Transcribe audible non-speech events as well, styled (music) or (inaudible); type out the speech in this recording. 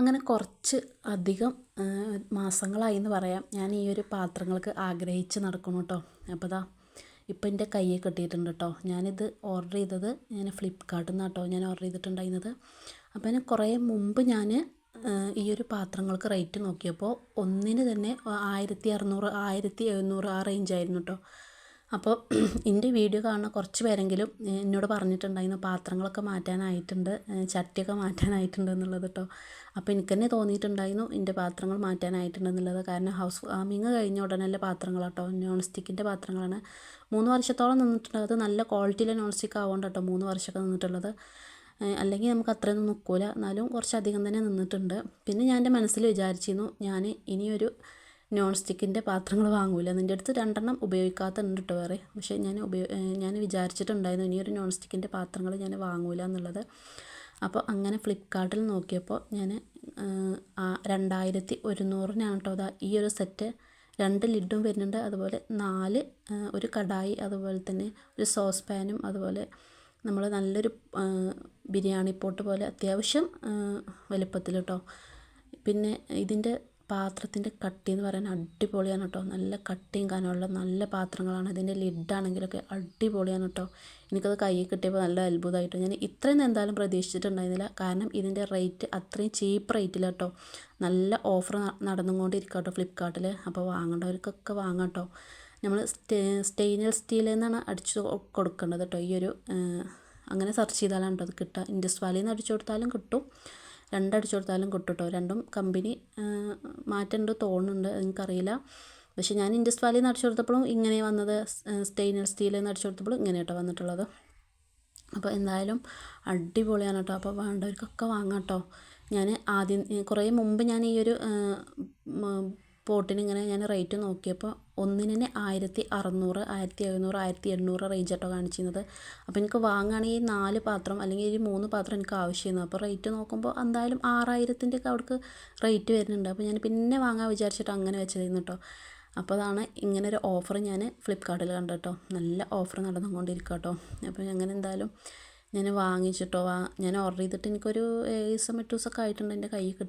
അങ്ങനെ കുറച്ച് അധികം മാസങ്ങളായി എന്ന് പറയാം. ഞാൻ ഈ ഒരു പാത്രങ്ങൾക്ക് ആഗ്രഹിച്ച് നടക്കുന്നു കേട്ടോ. അപ്പോൾ ദാ ഇപ്പം എന്റെ കയ്യിൽ കിട്ടിയിട്ടുണ്ട് കേട്ടോ. ഞാനിത് ഓർഡർ ചെയ്തത് ഞാൻ ഫ്ലിപ്കാർട്ടിൽ നിന്നാണ് കേട്ടോ ഞാൻ ഓർഡർ ചെയ്തിട്ടുണ്ടായിരുന്നത്. അപ്പോൾ ഞാൻ കുറേ മുമ്പ് ഞാൻ ഈ ഒരു പാത്രങ്ങൾക്ക് റേറ്റ് നോക്കിയപ്പോൾ ഒന്നിന് തന്നെ ആയിരത്തി അറുന്നൂറ് ആയിരത്തി എഴുന്നൂറ് ആ റേഞ്ചായിരുന്നു കേട്ടോ. അപ്പോൾ (clears throat) എന്റെ വീഡിയോ കാണുന്ന കുറച്ച് പേരെങ്കിലും എന്നോട് പറഞ്ഞിട്ടുണ്ടായിരുന്നു പാത്രങ്ങളൊക്കെ മാറ്റാനായിട്ടുണ്ട് ചട്ടിയൊക്കെ മാറ്റാനായിട്ടുണ്ട് എന്നുള്ളത് കേട്ടോ അപ്പോൾ എനിക്ക് തന്നെ തോന്നിയിട്ടുണ്ടായിരുന്നു എന്റെ പാത്രങ്ങൾ മാറ്റാനായിട്ടുണ്ട് എന്നുള്ളത്. കാരണം ഹൗസ് വാമിങ് കഴിഞ്ഞ ഉടനെയുള്ള പാത്രങ്ങളാട്ടോ നോൺ സ്റ്റിക്കിന്റെ പാത്രങ്ങളാണ്. മൂന്ന് വർഷത്തോളം നിന്നിട്ടുണ്ട്. അത് നല്ല ക്വാളിറ്റിയിലെ നോൺ സ്റ്റിക്ക് ആവുകൊണ്ട് കേട്ടോ മൂന്ന് വർഷമൊക്കെ നിന്നിട്ടുള്ളത്. അല്ലെങ്കിൽ നമുക്ക് അത്രയൊന്നും നിൽക്കില്ല എന്നാലും കുറച്ചധികം തന്നെ നിന്നിട്ടുണ്ട്. പിന്നെ ഞാൻ എന്റെ മനസ്സിൽ വിചാരിച്ചിരുന്നു ഞാൻ ഇനിയൊരു നോൺ സ്റ്റിക്കിന്റെ പാത്രങ്ങൾ വാങ്ങൂല. നിന്റെ അടുത്ത് രണ്ടെണ്ണം ഉപയോഗിക്കാത്തുണ്ട് കേട്ടോ വേറെ. പക്ഷേ ഞാൻ ഉപയോഗ ഞാൻ വിചാരിച്ചിട്ടുണ്ടായിരുന്നു ഇനിയൊരു നോൺ സ്റ്റിക്കിന്റെ പാത്രങ്ങൾ ഞാൻ വാങ്ങൂല എന്നുള്ളത്. അപ്പോൾ അങ്ങനെ ഫ്ലിപ്പ്കാർട്ടിൽ നോക്കിയപ്പോൾ ഞാൻ രണ്ടായിരത്തി ഒരുന്നൂറിനാണ് കേട്ടോ അതാ ഈ ഒരു സെറ്റ് രണ്ട് ലിഡും വരുന്നുണ്ട്. അതുപോലെ നാല് ഒരു കടായി അതുപോലെ തന്നെ ഒരു സോസ് പാനും അതുപോലെ നമ്മൾ നല്ലൊരു ബിരിയാണി പോട്ട് പോലെ അത്യാവശ്യം വലുപ്പത്തിൽ കേട്ടോ പിന്നെ ഇതിന്റെ പാത്രത്തിന്റെ കട്ടി എന്ന് പറയാൻ അടിപൊളിയാണ് കേട്ടോ. നല്ല കട്ടിയും കനമുള്ള നല്ല പാത്രങ്ങളാണ്. ഇതിന്റെ ലിഡാണെങ്കിലൊക്കെ അടിപൊളിയാണ് കേട്ടോ. എനിക്കത് കയ്യിൽ കിട്ടിയപ്പോൾ നല്ല അത്ഭുതമായിട്ട്. ഞാൻ ഇത്രയും എന്തായാലും പ്രതീക്ഷിച്ചിട്ടുണ്ടായിരുന്നില്ല. കാരണം ഇതിന്റെ റേറ്റ് അത്രയും ചീപ്പ് റേറ്റില്ല കേട്ടോ. നല്ല ഓഫർ നടന്നുകൊണ്ടിരിക്കുക കേട്ടോ ഫ്ലിപ്പ്കാർട്ടിൽ അപ്പോൾ വാങ്ങേണ്ടവർക്കൊക്കെ വാങ്ങാം കേട്ടോ. നമ്മൾ സ്റ്റേ സ്റ്റെയിൻലെസ് സ്റ്റീൽ എന്നാണ് അടിച്ചു കൊടുക്കേണ്ടത് കേട്ടോ. ഈ ഒരു അങ്ങനെ സെർച്ച് ചെയ്താലാണ് കേട്ടോ അത് കിട്ടുക. ഇൻഡസ് വാലിയിൽ നിന്ന് അടിച്ചു കൊടുത്താലും കിട്ടും. രണ്ടടിച്ചു കൊടുത്താലും കിട്ടും കേട്ടോ രണ്ടും കമ്പനി മാറ്റുന്നുണ്ട് തോന്നുന്നുണ്ട് എനിക്കറിയില്ല പക്ഷേ ഞാൻ ഇൻഡസ് വാലിയിൽ നിന്ന് അടിച്ചു കൊടുത്തപ്പോഴും ഇങ്ങനെ വന്നത് സ്റ്റെയിൻലെസ് സ്റ്റീൽ നിന്ന് അടിച്ചു കൊടുത്തപ്പോഴും ഇങ്ങനെ കേട്ടോ വന്നിട്ടുള്ളത്. അപ്പോൾ എന്തായാലും അടിപൊളിയാണ് കേട്ടോ അപ്പോൾ വേണ്ടവർക്കൊക്കെ വാങ്ങാം കേട്ടോ ഞാൻ ആദ്യം കുറേ മുമ്പ് ഞാൻ ഈ ഒരു പോട്ടിന് ഇങ്ങനെ ഞാൻ റേറ്റ് നോക്കിയപ്പോൾ ഒന്നിന് തന്നെ ആയിരത്തി അറുന്നൂറ് ആയിരത്തി എഴുന്നൂറ് ആയിരത്തി എണ്ണൂറ് റേഞ്ച് കേട്ടോ കാണിച്ചിരുന്നത്. അപ്പോൾ എനിക്ക് വാങ്ങുകയാണെങ്കിൽ നാല് പാത്രം അല്ലെങ്കിൽ ഈ മൂന്ന് പാത്രം എനിക്ക് ആവശ്യമായിരുന്നു. അപ്പോൾ റേറ്റ് നോക്കുമ്പോൾ എന്തായാലും ആറായിരത്തിന്റെ ഒക്കെ അവിടേക്ക് റേറ്റ് വരുന്നുണ്ട്. അപ്പോൾ ഞാൻ പിന്നെ വാങ്ങാൻ വിചാരിച്ചിട്ട് അങ്ങനെ വെച്ചതായിരുന്നു കേട്ടോ. അപ്പോൾ അതാണ് ഇങ്ങനെ ഒരു ഓഫർ ഞാൻ ഫ്ലിപ്കാർട്ടിൽ കണ്ടു കേട്ടോ. നല്ല ഓഫർ നടന്നുകൊണ്ടിരിക്കുക കേട്ടോ. അപ്പോൾ അങ്ങനെ എന്തായാലും ഞാൻ വാങ്ങിച്ചിട്ടോ വാ ഞാൻ ഓർഡർ ചെയ്തിട്ട് എനിക്കൊരു ഏഴ് ദിവസം എട്ട് ദിവസമൊക്കെ ആയിട്ടുണ്ട് എന്റെ കയ്യിൽ കിട്ടി.